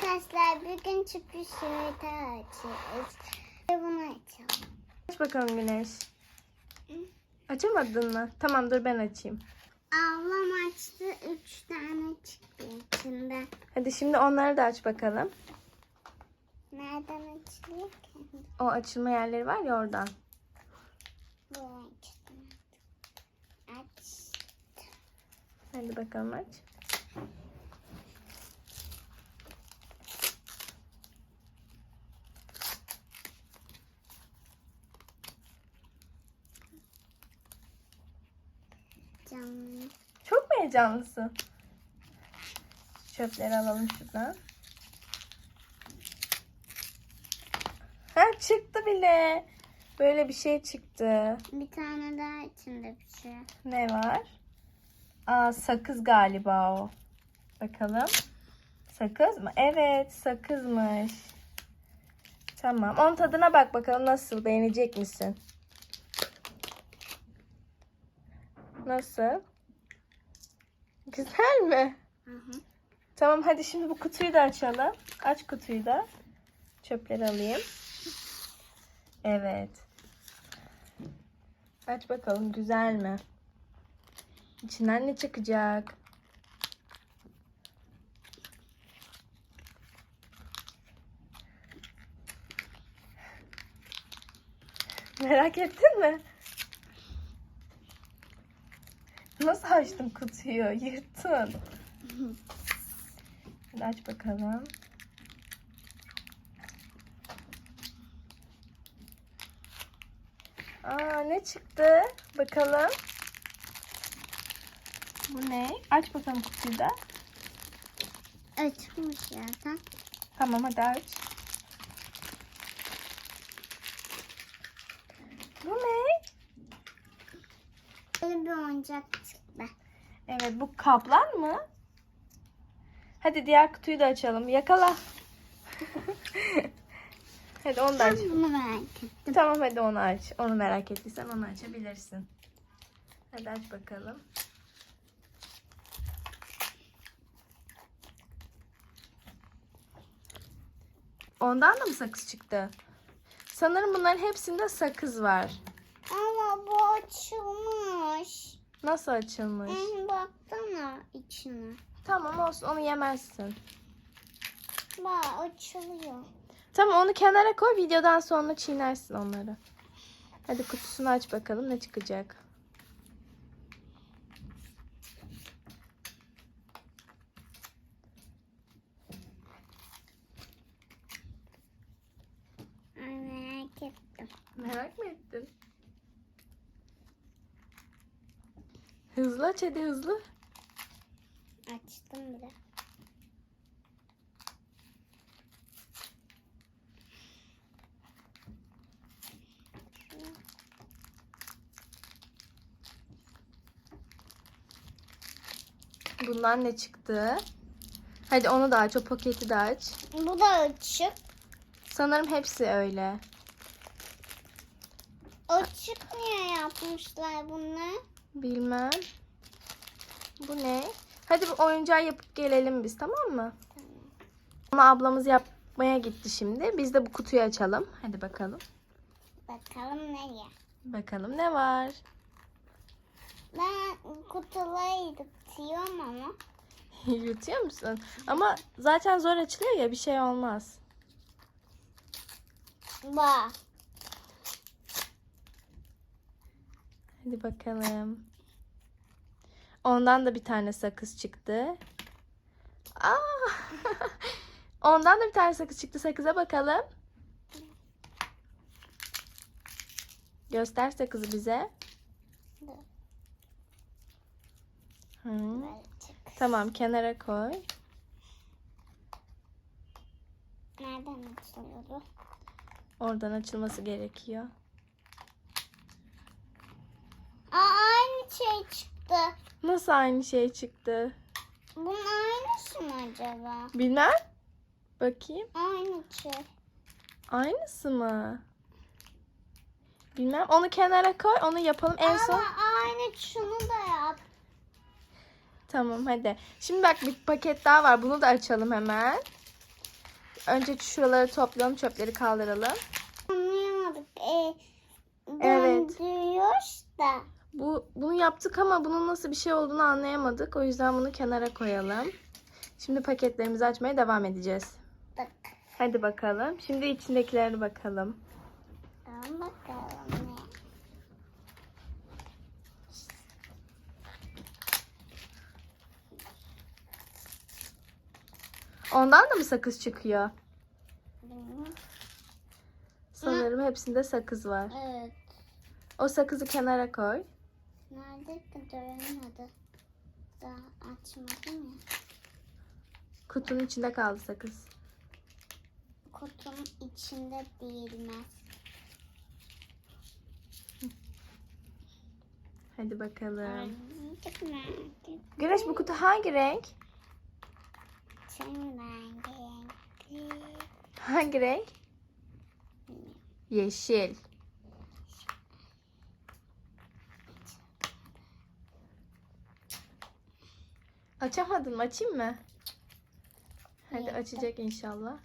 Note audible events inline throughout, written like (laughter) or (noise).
Arkadaşlar bugün sürpriz yumurta açıyoruz. Ve bunu açalım. Aç bakalım Güneş. Açamadın mı? Tamam dur ben açayım. Ablam açtı. Üç tane çıktı içinde. Hadi şimdi onları da aç bakalım. Nereden açılıyor ki? O açılma yerleri var ya oradan. Bu açtım. Aç. Hadi bakalım aç. Canlı. Çok mu heyecanlısın? Çöpleri alalım şuradan. Ha çıktı bile. Böyle bir şey çıktı. Bir tane daha içinde bir şey. Ne var? Aa sakız galiba o. Bakalım. Sakız mı? Evet sakızmış. Tamam. Onun tadına bak bakalım nasıl? Beğenecek misin? Nasıl? Güzel mi? Hı hı. Tamam hadi şimdi bu kutuyu da açalım. Aç kutuyu da. Çöpleri alayım. Evet. Aç bakalım güzel mi? İçinden ne çıkacak? Merak ettin mi? Nasıl açtın kutuyu? Yırttın. Hadi aç bakalım. Aa ne çıktı? Bakalım. Bu ne? Aç bakalım kutuyu da. Açılmış zaten. Tamam hadi aç. Bu ne? Böyle bir oyuncak çıktı. Evet bu kaplan mı? Hadi diğer kutuyu da açalım. Yakala. (laughs) hadi onu da aç. Ben bunu merak ettim. Tamam hadi onu aç. Onu merak ettiysen onu açabilirsin. Hadi aç bakalım. Ondan da mı sakız çıktı? Sanırım bunların hepsinde sakız var. Ama bu açılmış. Nasıl açılmış? Hı, baksana içine. Tamam olsun onu yemezsin. Bak açılıyor. Tamam onu kenara koy videodan sonra çiğnersin onları. Hadi kutusunu aç bakalım ne çıkacak. Ay merak ettim. Merak mı ettin? Hızlı aç hadi hızlı. Açtım bile. Bundan ne çıktı? Hadi onu da aç, o paketi de aç. Bu da açık. Sanırım hepsi öyle. Açık niye yapmışlar bunu? Bilmem. Bu ne? Hadi bu oyuncağı yapıp gelelim biz tamam mı? Ama ablamız yapmaya gitti şimdi. Biz de bu kutuyu açalım. Hadi bakalım. Bakalım nereye? Bakalım ne var? Ben kutuları tutuyorum ama. (laughs) Yutuyor musun? Ama zaten zor açılıyor ya bir şey olmaz. Bak. Hadi bakalım. Ondan da bir tane sakız çıktı. Aa! (laughs) Ondan da bir tane sakız çıktı. Sakıza bakalım. Göster sakızı bize. Hı. Tamam kenara koy. Nereden açılıyordu? Oradan açılması gerekiyor. Aa, aynı şey çıktı. Nasıl aynı şey çıktı? Bunun aynısı mı acaba? Bilmem. Bakayım. Aynı şey. Aynısı mı? Bilmem. Onu kenara koy. Onu yapalım en son. Ama aynı şunu da yap. Tamam hadi. Şimdi bak bir paket daha var. Bunu da açalım hemen. Önce şuraları toplayalım, çöpleri kaldıralım. Anlayamadık. Ee, Evet. döndürüyoruz da. Bu bunu yaptık ama bunun nasıl bir şey olduğunu anlayamadık. O yüzden bunu kenara koyalım. Şimdi paketlerimizi açmaya devam edeceğiz. Bak. Hadi bakalım. Şimdi içindekilerine bakalım. Tamam bakalım. Ondan da mı sakız çıkıyor? Bilmiyorum. Sanırım hepsinde sakız var. Evet. O sakızı kenara koy. Nerede ki görünmedi. Daha açmadım ya. Kutunun içinde kaldı sakız. Kutunun içinde değilmez. Hadi bakalım. Güneş bu kutu hangi renk? Hangi renk? Yeşil. Açamadın mı? Açayım mı? Hadi açacak inşallah.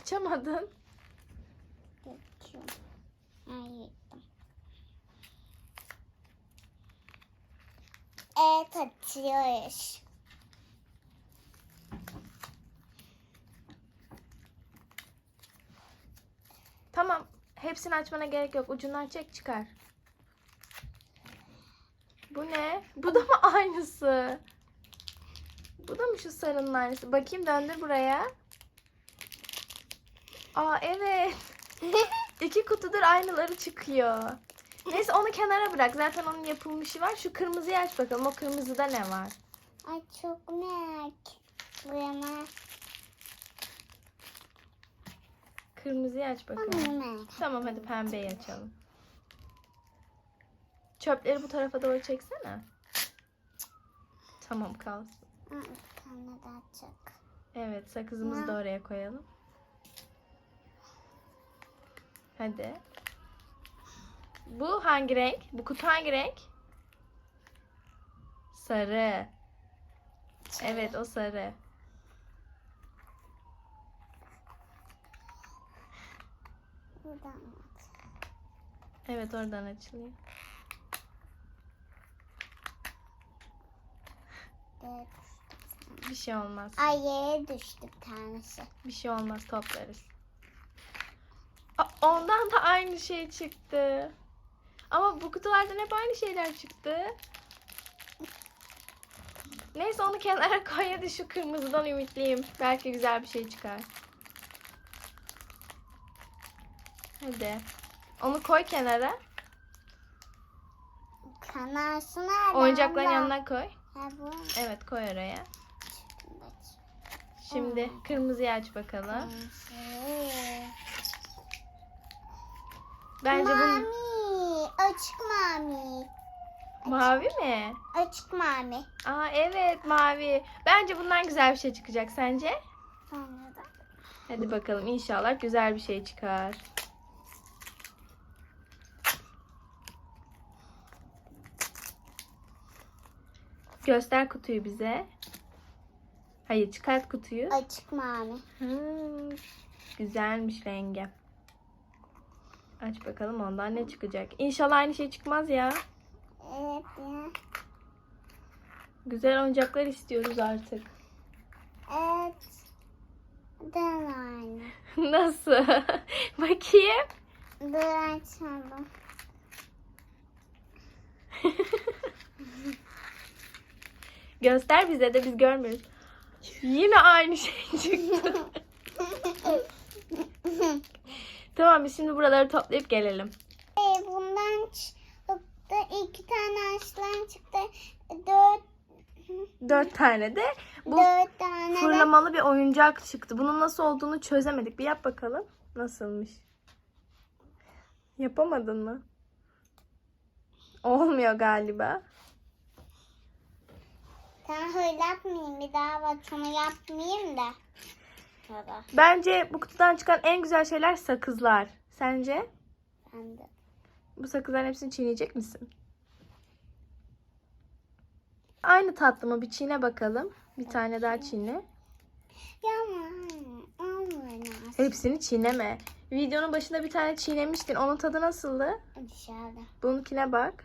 Açamadın. Bakıyorum. Hayır. Evet açıyoruz. Tamam. Hepsini açmana gerek yok. Ucundan çek çıkar. Bu ne? Bu da mı aynısı? Bu da mı şu sarının aynısı? Bakayım döndür buraya. Aa evet. (laughs) İki kutudur aynıları çıkıyor. Neyse onu kenara bırak. Zaten onun yapılmışı var. Şu kırmızıyı aç bakalım. O kırmızıda ne var? Ay çok merak ettim. Kırmızıyı aç bakalım. Tamam hadi pembeyi açalım. Çöpleri bu tarafa doğru çeksene. Tamam kalsın. Daha çok. Evet sakızımızı da oraya koyalım. Hadi. Bu hangi renk? Bu kutu hangi renk? Sarı. Evet o sarı. Buradan mı? Evet oradan açılıyor. Evet. Bir şey olmaz. Ay yere düştü bir tanesi. Bir şey olmaz toplarız. Aa, ondan da aynı şey çıktı. Ama bu kutulardan hep aynı şeyler çıktı. Neyse onu kenara koy hadi şu kırmızıdan ümitliyim. Belki güzel bir şey çıkar. Hadi. Onu koy kenara. Kanarsın nerede? Oyuncakların yanına koy. Ha bu. Evet koy oraya. Şimdi kırmızıyı aç bakalım. Ee, Bence bu Mami. Açık mami. mavi mi? Açık mami. Aa evet mavi. Bence bundan güzel bir şey çıkacak sence? Da. Hadi bakalım inşallah güzel bir şey çıkar. Göster kutuyu bize. Hayır çıkart kutuyu. Açık. Hmm, güzelmiş rengi. Aç bakalım ondan ne çıkacak. İnşallah aynı şey çıkmaz ya. Evet ya. Güzel oyuncaklar istiyoruz artık. Evet. Ben aynı. (laughs) Nasıl? (laughs) Bakayım. Dur açalım. (laughs) Göster bize de biz görmüyoruz. Yine aynı şey (laughs) çıktı. tamam biz şimdi buraları toplayıp gelelim. Ee, bundan çıktı. iki tane aslan çıktı. Dört, Dört tane de bu dört tane de fırlamalı bir oyuncak çıktı. Bunun nasıl olduğunu çözemedik. Bir yap bakalım. Nasılmış? Yapamadın mı? Olmuyor galiba. Sen hırlatmayayım bir daha bak şunu yapmayayım da. Baba Bence bu kutudan çıkan en güzel şeyler sakızlar. Sence? ben de. Bu sakızların hepsini çiğneyecek misin? Aynı tatlı mı? Bir çiğne bakalım. Bir tane daha çiğne. Hepsini çiğneme. Videonun başında bir tane çiğnemiştin. Onun tadı nasıldı? Dışarıda. Bununkine bak.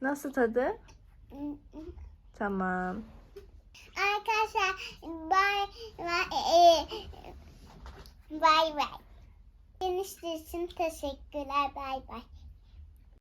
Nasıl tadı? Tamam. Arkadaşlar bay bay bay bay. Genişler için teşekkürler bay bay.